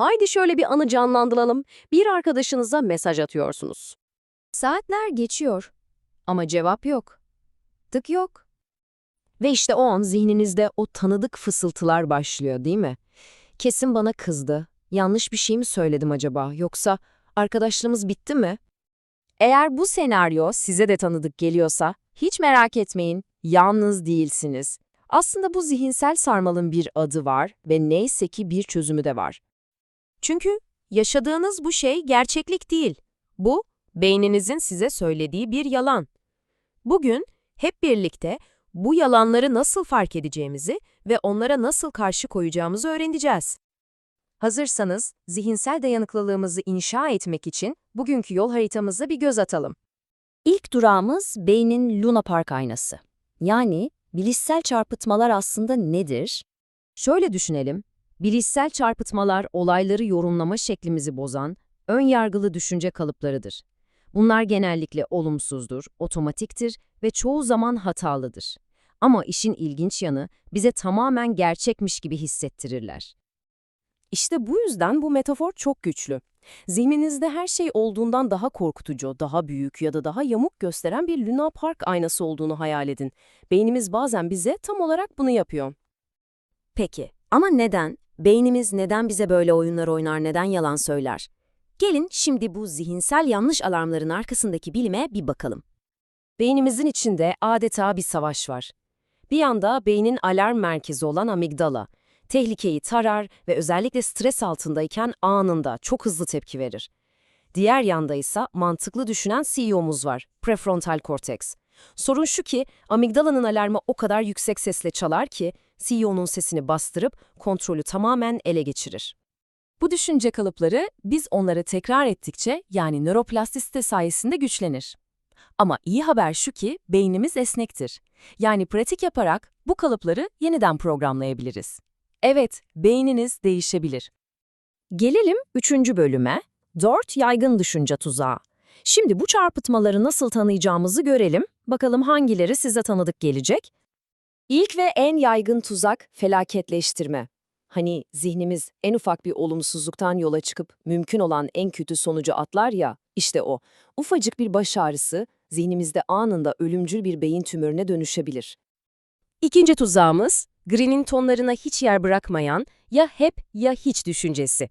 Haydi şöyle bir anı canlandıralım. Bir arkadaşınıza mesaj atıyorsunuz. Saatler geçiyor ama cevap yok. Tık yok. Ve işte o an zihninizde o tanıdık fısıltılar başlıyor değil mi? Kesin bana kızdı. Yanlış bir şey mi söyledim acaba? Yoksa arkadaşlığımız bitti mi? Eğer bu senaryo size de tanıdık geliyorsa hiç merak etmeyin, yalnız değilsiniz. Aslında bu zihinsel sarmalın bir adı var ve neyse ki bir çözümü de var. Çünkü yaşadığınız bu şey gerçeklik değil. Bu, beyninizin size söylediği bir yalan. Bugün hep birlikte bu yalanları nasıl fark edeceğimizi ve onlara nasıl karşı koyacağımızı öğreneceğiz. Hazırsanız, zihinsel dayanıklılığımızı inşa etmek için bugünkü yol haritamıza bir göz atalım. İlk durağımız beynin Luna Park aynası. Yani bilişsel çarpıtmalar aslında nedir? Şöyle düşünelim, bilişsel çarpıtmalar olayları yorumlama şeklimizi bozan, ön yargılı düşünce kalıplarıdır. Bunlar genellikle olumsuzdur, otomatiktir ve çoğu zaman hatalıdır. Ama işin ilginç yanı bize tamamen gerçekmiş gibi hissettirirler. İşte bu yüzden bu metafor çok güçlü. Zihninizde her şey olduğundan daha korkutucu, daha büyük ya da daha yamuk gösteren bir Luna Park aynası olduğunu hayal edin. Beynimiz bazen bize tam olarak bunu yapıyor. Peki, ama neden? Beynimiz neden bize böyle oyunlar oynar, neden yalan söyler? Gelin şimdi bu zihinsel yanlış alarmların arkasındaki bilime bir bakalım. Beynimizin içinde adeta bir savaş var. Bir yanda beynin alarm merkezi olan amigdala, tehlikeyi tarar ve özellikle stres altındayken anında çok hızlı tepki verir. Diğer yanda ise mantıklı düşünen CEO'muz var, prefrontal korteks. Sorun şu ki amigdalanın alarmı o kadar yüksek sesle çalar ki CEO'nun sesini bastırıp kontrolü tamamen ele geçirir. Bu düşünce kalıpları biz onları tekrar ettikçe yani nöroplastisite sayesinde güçlenir. Ama iyi haber şu ki beynimiz esnektir. Yani pratik yaparak bu kalıpları yeniden programlayabiliriz. Evet, beyniniz değişebilir. Gelelim üçüncü bölüme, dört yaygın düşünce tuzağı. Şimdi bu çarpıtmaları nasıl tanıyacağımızı görelim. Bakalım hangileri size tanıdık gelecek? İlk ve en yaygın tuzak felaketleştirme. Hani zihnimiz en ufak bir olumsuzluktan yola çıkıp mümkün olan en kötü sonucu atlar ya, işte o. Ufacık bir baş ağrısı zihnimizde anında ölümcül bir beyin tümörüne dönüşebilir. İkinci tuzağımız, Green'in tonlarına hiç yer bırakmayan ya hep ya hiç düşüncesi.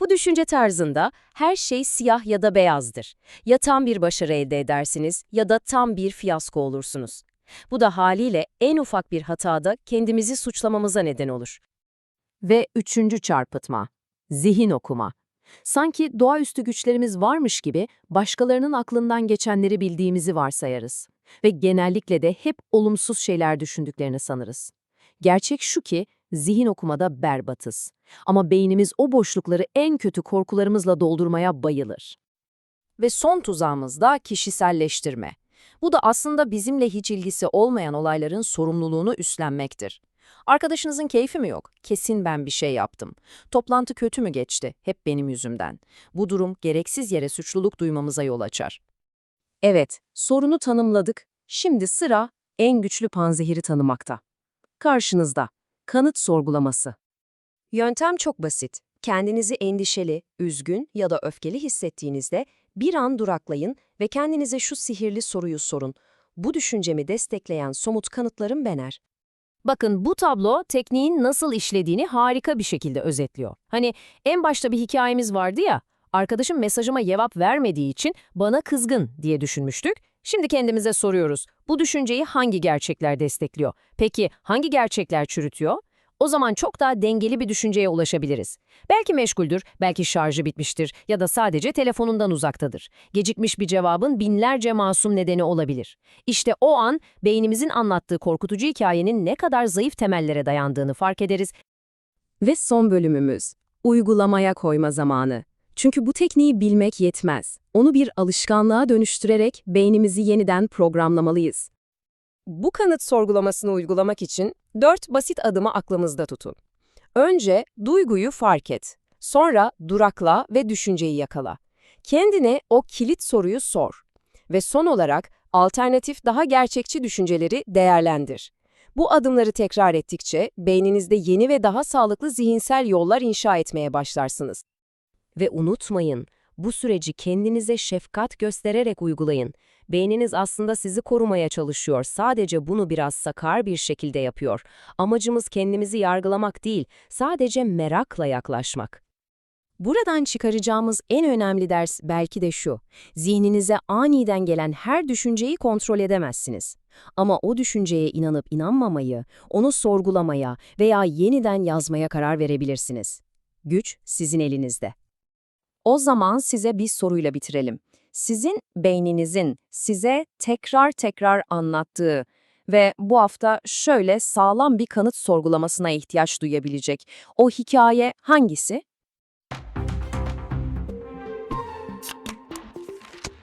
Bu düşünce tarzında her şey siyah ya da beyazdır. Ya tam bir başarı elde edersiniz ya da tam bir fiyasko olursunuz. Bu da haliyle en ufak bir hatada kendimizi suçlamamıza neden olur. Ve üçüncü çarpıtma, zihin okuma. Sanki doğaüstü güçlerimiz varmış gibi başkalarının aklından geçenleri bildiğimizi varsayarız. Ve genellikle de hep olumsuz şeyler düşündüklerini sanırız. Gerçek şu ki zihin okumada berbatız. Ama beynimiz o boşlukları en kötü korkularımızla doldurmaya bayılır. Ve son tuzağımız da kişiselleştirme. Bu da aslında bizimle hiç ilgisi olmayan olayların sorumluluğunu üstlenmektir. Arkadaşınızın keyfi mi yok? Kesin ben bir şey yaptım. Toplantı kötü mü geçti? Hep benim yüzümden. Bu durum gereksiz yere suçluluk duymamıza yol açar. Evet, sorunu tanımladık. Şimdi sıra en güçlü panzehiri tanımakta. Karşınızda, kanıt sorgulaması. Yöntem çok basit. Kendinizi endişeli, üzgün ya da öfkeli hissettiğinizde bir an duraklayın ve kendinize şu sihirli soruyu sorun. Bu düşüncemi destekleyen somut kanıtlarım bener. Bakın bu tablo tekniğin nasıl işlediğini harika bir şekilde özetliyor. Hani en başta bir hikayemiz vardı ya, arkadaşım mesajıma cevap vermediği için bana kızgın diye düşünmüştük. Şimdi kendimize soruyoruz, bu düşünceyi hangi gerçekler destekliyor? Peki hangi gerçekler çürütüyor? O zaman çok daha dengeli bir düşünceye ulaşabiliriz. Belki meşguldür, belki şarjı bitmiştir ya da sadece telefonundan uzaktadır. Gecikmiş bir cevabın binlerce masum nedeni olabilir. İşte o an beynimizin anlattığı korkutucu hikayenin ne kadar zayıf temellere dayandığını fark ederiz. Ve son bölümümüz, uygulamaya koyma zamanı. Çünkü bu tekniği bilmek yetmez. Onu bir alışkanlığa dönüştürerek beynimizi yeniden programlamalıyız. Bu kanıt sorgulamasını uygulamak için dört basit adımı aklımızda tutun. Önce duyguyu fark et. Sonra durakla ve düşünceyi yakala. Kendine o kilit soruyu sor. Ve son olarak alternatif daha gerçekçi düşünceleri değerlendir. Bu adımları tekrar ettikçe beyninizde yeni ve daha sağlıklı zihinsel yollar inşa etmeye başlarsınız. Ve unutmayın, bu süreci kendinize şefkat göstererek uygulayın. Beyniniz aslında sizi korumaya çalışıyor, sadece bunu biraz sakar bir şekilde yapıyor. Amacımız kendimizi yargılamak değil, sadece merakla yaklaşmak. Buradan çıkaracağımız en önemli ders belki de şu. Zihninize aniden gelen her düşünceyi kontrol edemezsiniz. Ama o düşünceye inanıp inanmamayı, onu sorgulamaya veya yeniden yazmaya karar verebilirsiniz. Güç sizin elinizde. O zaman size bir soruyla bitirelim. Sizin beyninizin size tekrar tekrar anlattığı ve bu hafta şöyle sağlam bir kanıt sorgulamasına ihtiyaç duyabilecek o hikaye hangisi?